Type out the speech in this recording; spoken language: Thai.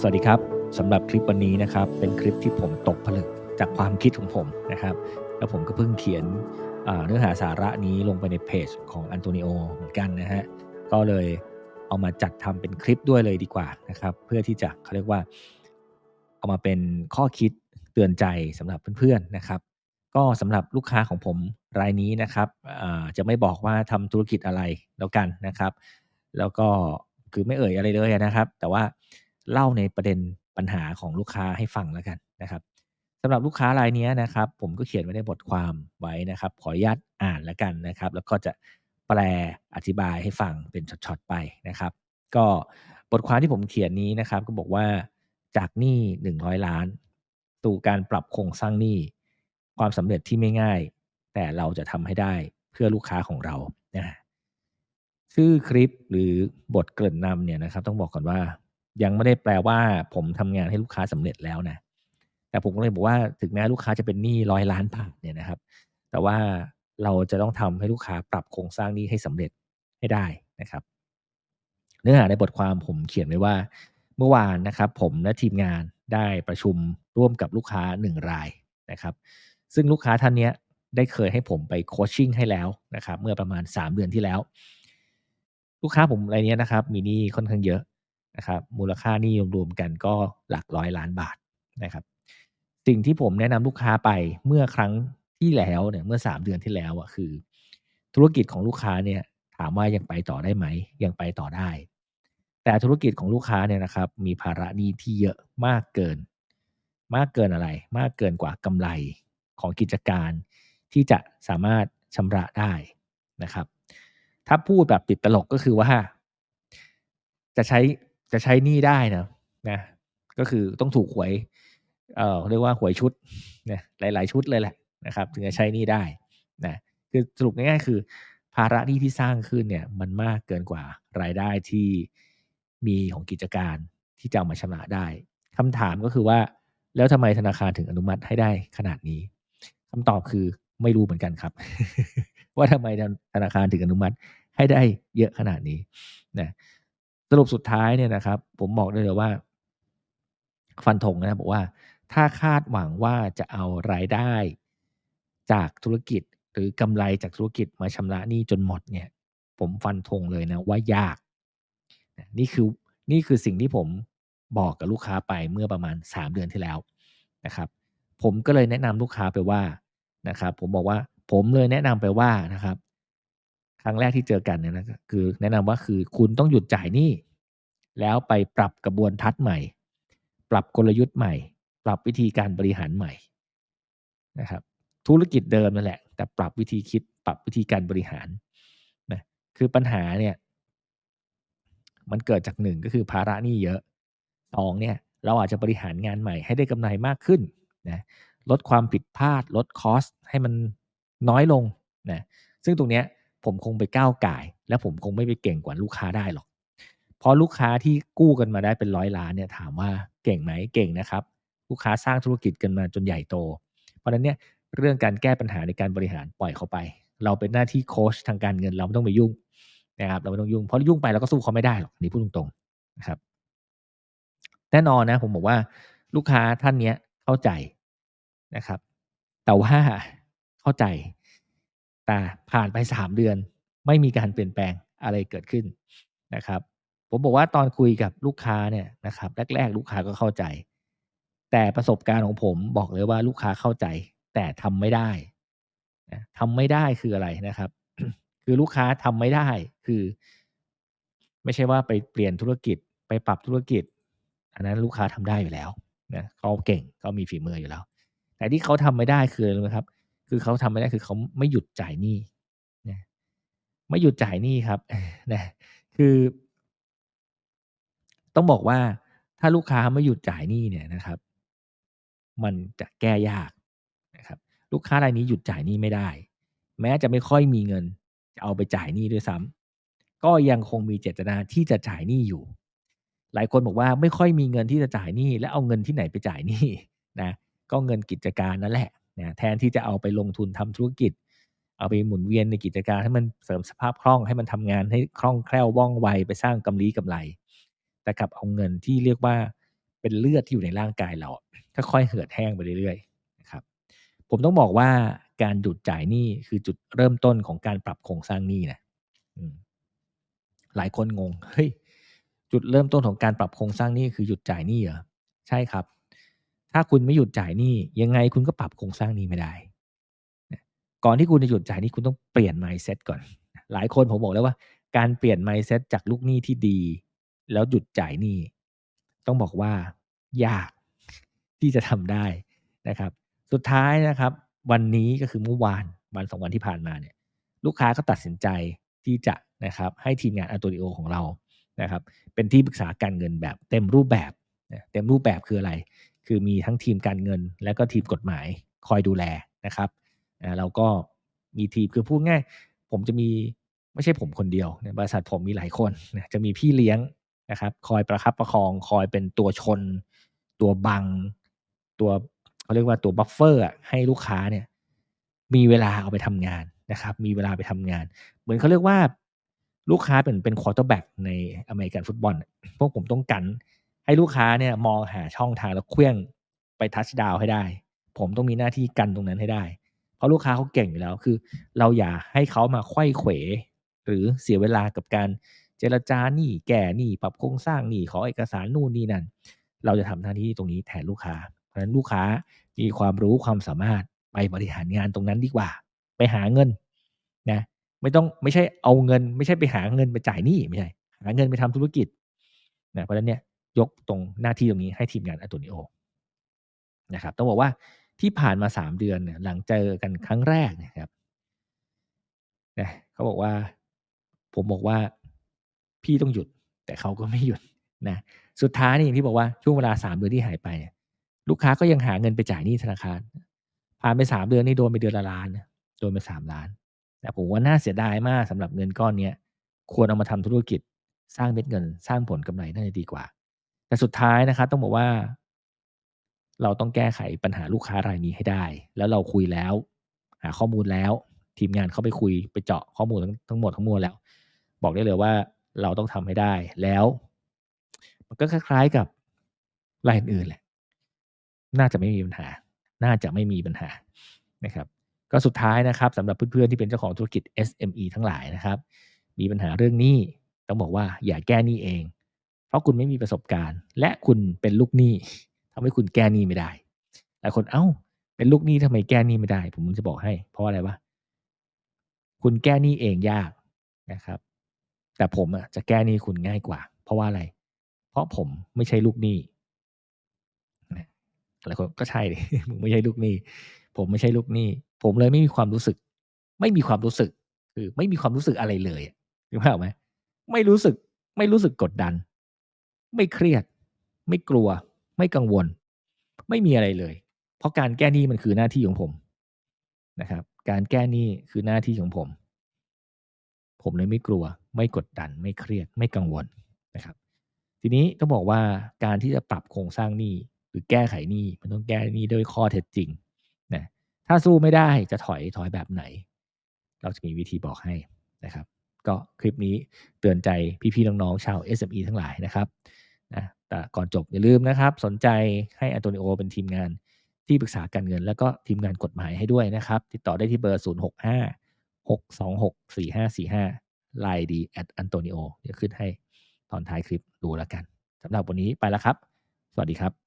สวัสดีครับสำหรับคลิปวันนี้นะครับเป็นคลิปที่ผมตกผลึกจากความคิดของผมนะครับ แล้วผมก็เพิ่งเขียนเนื้อหาสาระนี้ลงไปในเพจของอันโตนิโอเหมือนกันนะฮะก็เลยเอามาจัดทำเป็นคลิปด้วยเลยดีกว่านะครับ เพื่อที่จะเขาเรียกว่า เอามาเป็นข้อคิดเตือนใจสำหรับเพื่อนๆนะครับ ก็สำหรับลูกค้าของผมรายนี้นะครับจะไม่บอกว่าทำธุรกิจอะไรแล้วกันนะครับ แล้วก็คือไม่เอ่ยอะไรเลยนะครับ แต่ว่า เล่าในประเด็นปัญหาของลูกค้าให้ฟังแล้วกันนะครับสำหรับลูกค้ารายนี้นะครับ ผมก็เขียนไว้ในบทความไว้นะครับ ขออนุญาตอ่านแล้วกันนะครับ แล้วก็จะแปลอธิบายให้ฟังเป็นช็อตๆไปนะครับ ก็บทความที่ผมเขียนนี้นะครับ ก็บอกว่าจากหนี้100 ล้านสู่การปรับโครงสร้างหนี้ความสำเร็จที่ไม่ง่าย แต่เราจะทำให้ได้เพื่อลูกค้าของเรานะชื่อคลิปหรือบทเกริ่นนำเนี่ยนะครับ ต้องบอกก่อนว่า ยังไม่ได้แปลว่าผมทำงานให้ลูกค้าสำเร็จแล้วนะ แต่ผมก็เลยบอกว่าถึงแม้ลูกค้าจะเป็นหนี้ร้อยล้านบาทเนี่ยนะครับ แต่ว่าเราจะต้องทำให้ลูกค้าปรับโครงสร้างหนี้ให้สำเร็จให้ได้นะครับ เนื้อหาในบทความผมเขียนไว้ว่า เมื่อวานนะครับ ผมและทีมงานได้ประชุมร่วมกับลูกค้า 1 รายนะครับ ซึ่งลูกค้าท่านนี้ได้เคยให้ผมไปโคชชิ่งให้แล้วนะครับ เมื่อประมาณ 3 เดือนที่แล้ว ลูกค้าผมรายนี้นะครับ มีหนี้ค่อนข้างเยอะ นะครับมูลค่านี่รวมๆกันก็หลักร้อยล้านบาทนะครับ สิ่งที่ผมแนะนำลูกค้าไปเมื่อครั้งที่แล้วเนี่ยเมื่อ 3 เดือนที่แล้วอะคือ ธุรกิจของลูกค้าเนี่ยถามว่ายังไปต่อได้ไหม ยังไปต่อได้ แต่ธุรกิจของลูกค้าเนี่ยนะครับ มีภาระหนี้ที่เยอะมากเกิน มากเกินอะไร มากเกินกว่ากำไรของกิจการที่จะสามารถชำระได้นะครับ ถ้าพูดแบบติดตลกก็คือว่า จะใช้ จะใช้หนี้ได้นะนะก็คือต้องถูกหวย เอ่อเรียกว่าหวยชุดนะหลาย ๆ ชุดเลยแหละนะครับ ถึงจะใช้หนี้ได้นะคือสรุปง่ายๆคือ ภาระหนี้ที่สร้างขึ้นเนี่ย มันมากเกินกว่ารายได้ที่มีของกิจการที่จะเอามาชำระได้คำถามก็คือว่า แล้วทำไมธนาคารถึงอนุมัติให้ได้ขนาดนี้คำตอบคือไม่รู้เหมือนกันครับ ว่าทำไมธนาคารถึงอนุมัติให้ได้เยอะขนาดนี้นะ สรุปสุดท้ายเนี่ยนะครับ ผมบอกได้เลยว่า ฟันธงนะบอกว่า ถ้าคาดหวังว่าจะเอารายได้จากธุรกิจหรือกำไรจากธุรกิจมาชำระหนี้จนหมดเนี่ย ผมฟันธงเลยนะว่ายาก นี่คือนี่คือสิ่งที่ผมบอกกับลูกค้าไปเมื่อประมาณ 3 เดือนที่แล้วนะครับ ผมก็เลยแนะนำลูกค้าไปว่านะครับ ผมบอกว่าผมเลยแนะนำไปว่านะครับ ครั้งแรกที่เจอกันเนี่ยนะคือ แนะนำว่าคือคุณต้องหยุดจ่ายหนี้แล้วไปปรับกระบวนทัศน์ใหม่ ปรับกลยุทธ์ใหม่ ปรับวิธีการบริหารใหม่นะครับ ธุรกิจเดิมนั่นแหละ แต่ปรับวิธีคิด ปรับวิธีการบริหารนะคือปัญหาเนี่ย มันเกิดจากหนึ่งก็คือภาระหนี้เยอะสองเนี่ย เราอาจจะบริหารงานใหม่ ให้ได้กำไรมากขึ้นนะลดความผิดพลาด ลดคอสให้มันน้อยลงนะซึ่งตรงเนี้ย ผมคงไปก้าวไก่และผมคงไม่ไปเก่งกว่าลูกค้าได้หรอก เพราะลูกค้าที่กู้กันมาได้เป็นร้อยล้านเนี่ยถามว่าเก่งไหมเก่งนะครับ ลูกค้าสร้างธุรกิจกันมาจนใหญ่โต เพราะนั้นเนี่ยเรื่องการแก้ปัญหาในการบริหารปล่อยเขาไป เราเป็นหน้าที่โค้ชทางการเงินเราไม่ต้องไปยุ่งนะครับเราไม่ต้องยุ่งเพราะยุ่งไปเราก็สู้เขาไม่ได้หรอกนี่พูดตรงๆนะครับ แน่นอนนะผมบอกว่าลูกค้าท่านเนี้ยเข้าใจนะครับ แต่ว่าเข้าใจ แต่ผ่านไปสามเดือน ไม่มีการเปลี่ยนแปลงอะไรเกิดขึ้นนะครับ ผมบอกว่าตอนคุยกับลูกค้าเนี่ยนะครับแรก ๆ ลูกค้าก็เข้าใจ แต่ประสบการณ์ของผมบอกเลยว่าลูกค้าเข้าใจ แต่ทำไม่ได้นะทำไม่ได้คืออะไรนะครับ คือลูกค้าทำไม่ได้คือ ไม่ใช่ว่าไปเปลี่ยนธุรกิจไปปรับธุรกิจ อันนั้นลูกค้าทำได้อยู่แล้วนะเขาเก่งเขามีฝีมืออยู่แล้ว แต่ที่เขาทำไม่ได้คืออะไรครับ คือเขาทำไม่ได้คือเขาไม่หยุดจ่ายหนี้นะไม่หยุดจ่ายหนี้ครับนะคือ ต้องบอกว่าถ้าลูกค้าไม่หยุดจ่ายหนี้เนี่ยนะครับ มันจะแก้ยากนะครับ ลูกค้ารายนี้หยุดจ่ายหนี้ไม่ได้ แม้จะไม่ค่อยมีเงินจะเอาไปจ่ายหนี้ด้วยซ้ำก็ยังคงมีเจตนาที่จะจ่ายหนี้อยู่ หลายคนบอกว่าไม่ค่อยมีเงินที่จะจ่ายหนี้ แล้วเอาเงินที่ไหนไปจ่ายหนี้นะก็เงินกิจการนั่นแหละ นะแทนที่จะเอาไปลงทุนทำธุรกิจ เอาไปหมุนเวียนในกิจการให้มันเสริมสภาพคล่องให้มันทำงานให้คล่องแคล่วว่องไวไปสร้างกำไรกำไร แต่กลับเอาเงินที่เรียกว่าเป็นเลือดที่อยู่ในร่างกายเราค่อยๆเหือดแห้งไปเรื่อยๆนะครับผมต้องบอกว่าการหยุดจ่ายหนี้คือจุดเริ่มต้นของการปรับโครงสร้างหนี้นะหลายคนงงเฮ้ยจุดเริ่มต้นของการปรับโครงสร้างหนี้คือหยุดจ่ายหนี้เหรอใช่ครับ ถ้าคุณไม่หยุดจ่ายหนี้ยังไงคุณก็ปรับโครงสร้างนี้ไม่ได้ ก่อนที่คุณจะหยุดจ่ายหนี้คุณต้องเปลี่ยน mindset ก่อน หลายคนผมบอกแล้วว่า การเปลี่ยน mindset จากลูกหนี้ที่ดี แล้วหยุดจ่ายหนี้ต้องบอกว่ายากที่จะทำได้นะครับ สุดท้ายนะครับ วันนี้ก็คือเมื่อวานวันสองวันที่ผ่านมาเนี่ย ลูกค้าก็ตัดสินใจที่จะนะครับ ให้ทีมงานอัลโตริโอของเรานะครับ เป็นที่ปรึกษาการเงินแบบเต็มรูปแบบเต็มรูปแบบคืออะไร คือมีทั้งทีมการเงิน และก็ทีมกฎหมายคอยดูแลนะครับเราก็มีทีมคือพูดง่าย ผมจะมีไม่ใช่ผมคนเดียวในบริษัทผมมีหลายคนจะมีพี่เลี้ยงนะครับ คอยประคับประคองคอยเป็นตัวชน ตัวบัง ตัวเขาเรียกว่าตัวบัฟเฟอร์ให้ลูกค้าเนี่ย มีเวลาเอาไปทำงานนะครับ มีเวลาไปทำงาน เหมือนเขาเรียกว่าลูกค้าเป็นเป็นควอเตอร์แบ็กในอเมริกันฟุตบอลพวกผมต้องกัน ให้ลูกค้าเนี่ยมองหาช่องทางแล้วเคลื่องไปทัชดาวให้ได้ ผมต้องมีหน้าที่กันตรงนั้นให้ได้ เพราะลูกค้าเขาเก่งอยู่แล้วคือ เราอย่าให้เขามาไข้เขว หรือเสียเวลากับการเจรจาหนี้แก่หนี้ปรับโครงสร้างหนี้ขอเอกสารนู่นนี่นั่น เราจะทำหน้าที่ตรงนี้แทนลูกค้า เพราะฉะนั้นลูกค้ามีความรู้ความสามารถไปบริหารงานตรงนั้นดีกว่า ไปหาเงินนะไม่ต้องไม่ใช่เอาเงิน ไม่ใช่ไปหาเงินไปจ่ายหนี้ไม่ใช่หาเงินไปทำธุรกิจนะเพราะฉะนั้นเนี่ย ยกตรงหน้าที่ตรงนี้ให้ทีมงานอัตโตนิโอนะครับต้องบอกว่าที่ผ่านมาสามเดือนเนี่ยหลังเจอกันครั้งแรกนะครับนะเขาบอกว่า ผมบอกว่าพี่ต้องหยุด แต่เขาก็ไม่หยุดนะสุดท้ายนี่อย่างที่บอกว่าช่วงเวลาสามเดือนที่หายไป ลูกค้าก็ยังหาเงินไปจ่ายหนี้ธนาคารผ่านไปสามเดือนนี่โดนไปเดือนละล้านโดนไปสามล้านแต่ผมว่าน่าเสียดายมากสำหรับเงินก้อนเนี้ยควรเอามาทำธุรกิจสร้างเม็ดเงิน สร้างผลกำไรน่าจะดีกว่า แต่สุดท้ายนะครับต้องบอกว่า เราต้องแก้ไขปัญหาลูกค้ารายนี้ให้ได้ แล้วเราคุยแล้ว หาข้อมูลแล้ว ทีมงานเข้าไปคุยไปเจาะข้อมูลทั้งหมดทั้งมวลแล้ว บอกได้เลยว่าเราต้องทำให้ได้แล้ว มันก็คล้ายๆกับรายอื่นแหละ น่าจะไม่มีปัญหา น่าจะไม่มีปัญหานะครับ ก็สุดท้ายนะครับสำหรับเพื่อนๆที่เป็นเจ้าของธุรกิจ SME ทั้งหลายนะครับ มีปัญหาเรื่องนี้ต้องบอกว่าอย่าแก้หนี้เอง เพราะคุณไม่มีประสบการณ์ และคุณเป็นลูกหนี้ทำให้คุณแก้หนี้ไม่ได้หลายคนเอา้า เป็นลูกหนี้ทำไมแก้หนี้ไม่ได้ ผมจะบอกให้ เพราะอะไรวะคุณแก้หนี้เองยากนะครับ แต่ผมอะจะแก้หนี้คุณง่ายกว่า เพราะว่าอะไร เพราะผมไม่ใช่ลูกหนี้อะไรคนก็ใช่ดิมึงไม่ใช่ลูกหนี้ ผมไม่ใช่ลูกหนี้ ผมเลยไม่มีความรู้สึก ไม่มีความรู้สึก คือ ไม่มีความรู้สึกอะไรเลยรู้ไหมไม่รู้สึก ไม่รู้สึกกดดัน ไม่เครียด ไม่กลัว ไม่กังวล ไม่มีอะไรเลย เพราะการแก้หนี้มันคือหน้าที่ของผมนะครับ การแก้หนี้คือหน้าที่ของผม ผมเลยไม่กลัว ไม่กดดัน ไม่เครียด ไม่กังวลนะครับ ทีนี้ต้องบอกว่าการที่จะปรับโครงสร้างหนี้หรือแก้ไขหนี้มันต้องแก้หนี้ด้วยข้อเท็จจริงนะถ้าสู้ไม่ได้จะถอยถอยแบบไหน เราจะมีวิธีบอกให้นะครับ ก็คลิปนี้เตือนใจพี่ๆน้องๆชาว SME ทั้งหลายนะครับนะแต่ก่อนจบอย่าลืมนะครับ สนใจให้อันโตนิโอเป็นทีมงานที่ปรึกษาการเงิน แล้วก็ทีมงานกฎหมายให้ด้วยนะครับ ติดต่อได้ที่เบอร์ 065 6264545ไลน์ดีแอดอันโตนิโอเดี๋ยวขึ้นให้ตอนท้ายคลิปดูแล้วกันสำหรับวันนี้ไปแล้วครับ สวัสดีครับ